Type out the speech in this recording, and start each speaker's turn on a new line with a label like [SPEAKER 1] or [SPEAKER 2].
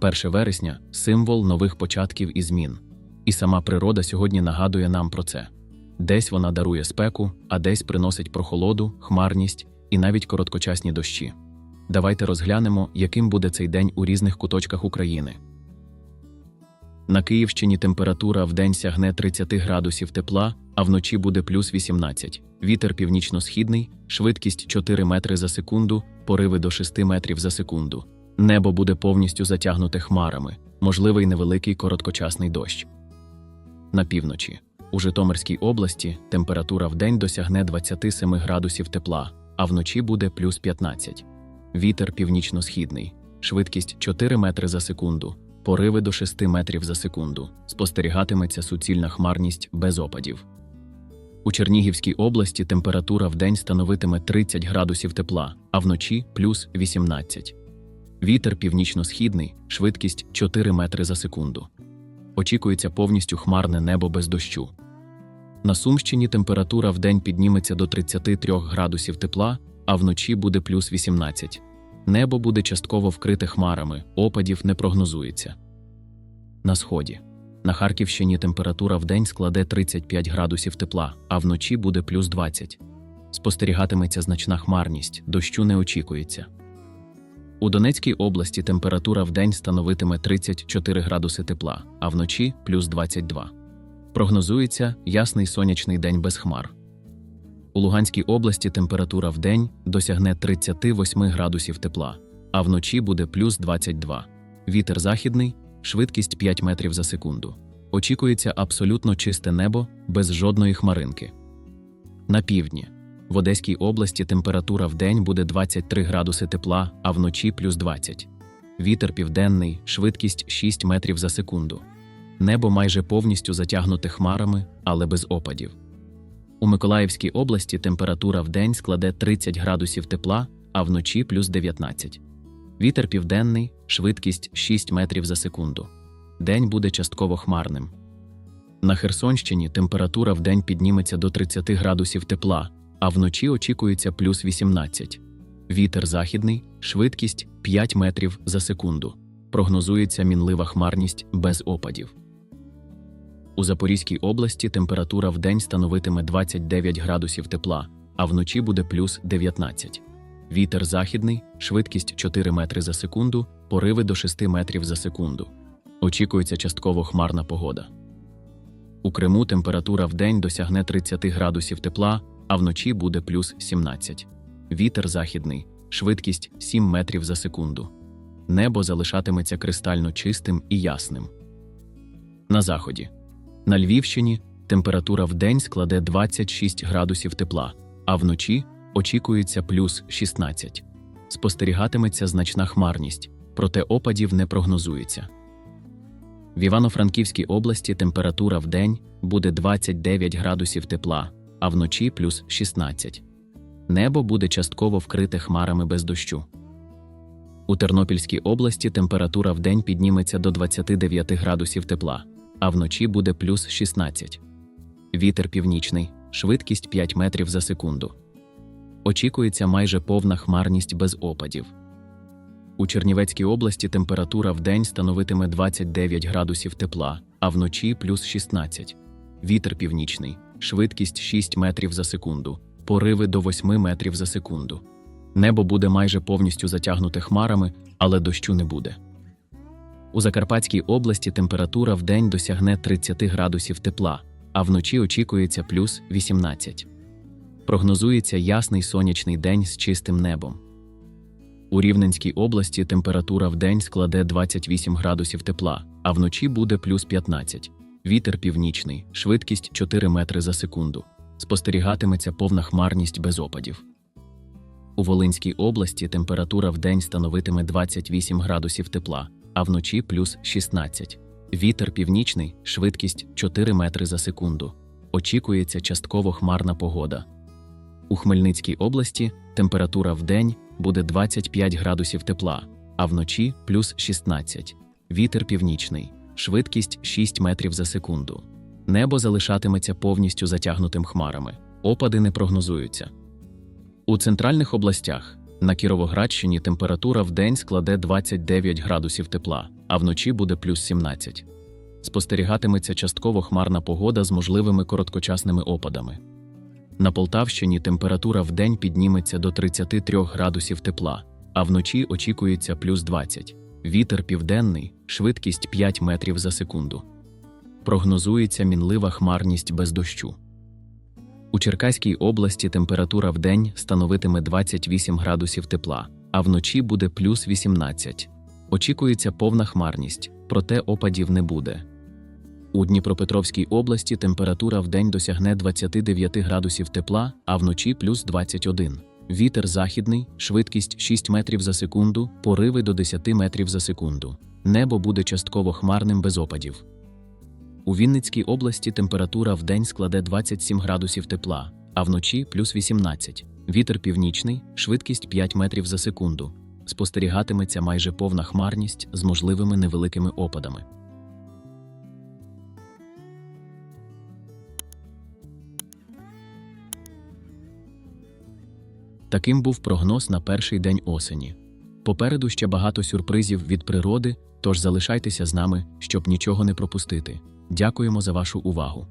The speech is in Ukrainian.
[SPEAKER 1] 1 вересня символ нових початків і змін. І сама природа сьогодні нагадує нам про це. Десь вона дарує спеку, а десь приносить прохолоду, хмарність і навіть короткочасні дощі. Давайте розглянемо, яким буде цей день у різних куточках України. На Київщині температура вдень сягне 30 градусів тепла, а вночі буде плюс 18. Вітер північно-східний, швидкість 4 метри за секунду, пориви до 6 метрів за секунду. Небо буде повністю затягнуте хмарами, можливий невеликий короткочасний дощ. На півночі. У Житомирській області температура вдень досягне 27 градусів тепла, а вночі буде плюс 15. Вітер північно-східний, швидкість 4 метри за секунду, пориви до 6 метрів за секунду. Спостерігатиметься суцільна хмарність без опадів. У Чернігівській області температура вдень становитиме 30 градусів тепла, а вночі плюс 18. Вітер північно-східний, швидкість 4 метри за секунду. Очікується повністю хмарне небо без дощу. На Сумщині температура вдень підніметься до 33 градусів тепла, а вночі буде плюс 18. Небо буде частково вкрите хмарами, опадів не прогнозується. На сході. На Харківщині температура вдень складе 35 градусів тепла, а вночі буде плюс 20. Спостерігатиметься значна хмарність, дощу не очікується. У Донецькій області температура вдень становитиме 34 градуси тепла, а вночі плюс 22. Прогнозується ясний сонячний день без хмар. У Луганській області температура вдень досягне 38 градусів тепла, а вночі буде плюс 22. Вітер західний, швидкість 5 метрів за секунду. Очікується абсолютно чисте небо без жодної хмаринки. На півдні. В Одеській області температура вдень буде 23 градуси тепла, а вночі плюс 20. Вітер південний, швидкість 6 метрів за секунду. Небо майже повністю затягнуте хмарами, але без опадів. У Миколаївській області температура вдень складе 30 градусів тепла, а вночі плюс 19. Вітер південний, швидкість 6 метрів за секунду. День буде частково хмарним. На Херсонщині температура вдень підніметься до 30 градусів тепла, а вночі очікується плюс 18. Вітер західний, швидкість 5 метрів за секунду. Прогнозується мінлива хмарність без опадів. У Запорізькій області температура вдень становитиме 29 градусів тепла, а вночі буде плюс 19. Вітер західний, швидкість 4 метри за секунду, пориви до 6 метрів за секунду. Очікується частково хмарна погода. У Криму температура вдень досягне 30 градусів тепла, а вночі буде плюс 17. Вітер західний, швидкість 7 метрів за секунду. Небо залишатиметься кристально чистим і ясним. На заході. На Львівщині температура вдень складе 26 градусів тепла, а вночі очікується плюс 16. Спостерігатиметься значна хмарність, проте опадів не прогнозується. В Івано-Франківській області температура вдень буде 29 градусів тепла, а вночі плюс 16. Небо буде частково вкрите хмарами без дощу. У Тернопільській області температура вдень підніметься до 29 градусів тепла, а вночі буде плюс 16. Вітер північний, швидкість 5 метрів за секунду. Очікується майже повна хмарність без опадів. У Чернівецькій області температура вдень становитиме 29 градусів тепла, а вночі плюс 16. Вітер північний, швидкість 6 метрів за секунду, пориви до 8 метрів за секунду. Небо буде майже повністю затягнуте хмарами, але дощу не буде. У Закарпатській області температура вдень досягне 30 градусів тепла, а вночі очікується плюс 18. Прогнозується ясний сонячний день з чистим небом. У Рівненській області температура вдень складе 28 градусів тепла, а вночі буде плюс 15. Вітер північний, швидкість 4 метри за секунду. Спостерігатиметься повна хмарність без опадів. У Волинській області температура вдень становитиме 28 градусів тепла, а вночі плюс 16. Вітер північний, швидкість 4 метри за секунду. Очікується частково хмарна погода. У Хмельницькій області температура вдень буде 25 градусів тепла, а вночі плюс 16. Вітер північний, швидкість 6 метрів за секунду. Небо залишатиметься повністю затягнутим хмарами, опади не прогнозуються. У центральних областях на Кіровоградщині температура вдень складе 29 градусів тепла, а вночі буде плюс 17. Спостерігатиметься частково хмарна погода з можливими короткочасними опадами. На Полтавщині температура вдень підніметься до 33 градусів тепла, а вночі очікується плюс 20. Вітер південний, швидкість 5 метрів за секунду. Прогнозується мінлива хмарність без дощу. У Черкаській області температура вдень становитиме 28 градусів тепла, а вночі буде плюс 18. Очікується повна хмарність, проте опадів не буде. У Дніпропетровській області температура вдень досягне 29 градусів тепла, а вночі плюс 21. Вітер західний, швидкість 6 метрів за секунду, пориви до 10 метрів за секунду. Небо буде частково хмарним без опадів. У Вінницькій області температура вдень складе 27 градусів тепла, а вночі плюс 18. Вітер північний, швидкість 5 метрів за секунду. Спостерігатиметься майже повна хмарність з можливими невеликими опадами. Таким був прогноз на перший день осені. Попереду ще багато сюрпризів від природи, тож залишайтеся з нами, щоб нічого не пропустити. Дякуємо за вашу увагу.